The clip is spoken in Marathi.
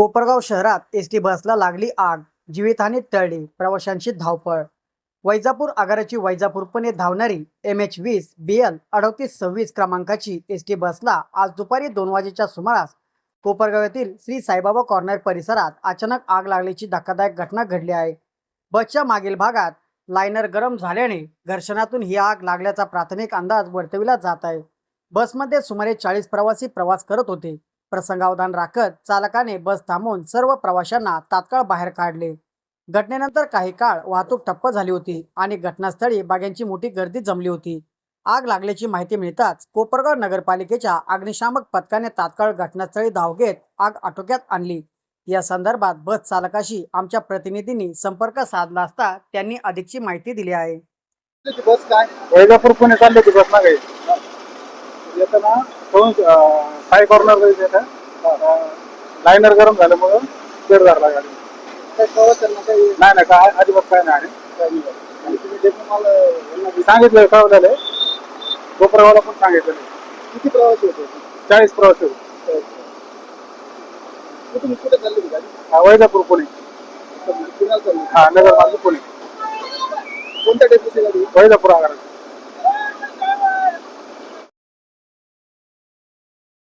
कोपरगाव शहरात एस टी बसला लागली आग. जीवितहानी टळली. प्रवाशांची धावपळ. वैजापूर आगाराची वैजापूरपणे धावणारी एम एच वीस बी एल अडतीस सव्वीस क्रमांकाची एस टी बसला आज दुपारी दोन वाजेच्या सुमारास कोपरगाव येथील श्री साईबाबा कॉर्नर परिसरात अचानक आग लागल्याची धक्कादायक घटना घडली आहे. बसच्या मागील भागात लायनर गरम झाल्याने घर्षणातून ही आग लागल्याचा प्राथमिक अंदाज वर्तविला जात आहे. बसमध्ये सुमारे चाळीस प्रवासी प्रवास करत होते. प्रसंगावधान राखत चालकाने बस थांबवून सर्व प्रवाशांना तात्काळ बाहेर काढले. घटनेनंतर काही काळ वाहतूक ठप्प झाली होती आणि घटनास्थळी बाग्यांची मोठी गर्दी जमली होती. आग लागल्याची माहिती मिळताच कोपरगाव नगरपालिकेच्या अग्निशामक पथकाने तात्काळ घटनास्थळी धाव घेत आग आटोक्यात आणली. या संदर्भात बस चालकाशी आमच्या प्रतिनिधींनी संपर्क साधला असता त्यांनी अधिकची माहिती दिली आहे. बस काय? वैजापूर पुणे चालली होती बस मागे येताना दोन साई कॉर्नर येतं लायनर गरम झाल्यामुळं पेड धरला गाडी काय प्रवाशांना काही नाही नाही काय अजिबात काय नाही काही नाही. आणि तुम्ही जे तुम्हाला यांना मी सांगितलं कळवलेलं कोपरावाला पण सांगितलेलं किती प्रवासी होते चाळीस प्रवासी होते. कुठून कुठे चालली ती गाडी हा, वैजापूर पुणे पुण्याला चालली हा नगर माझं पुणे कोणत्या डेपोची गाडी वैजापूर आगारात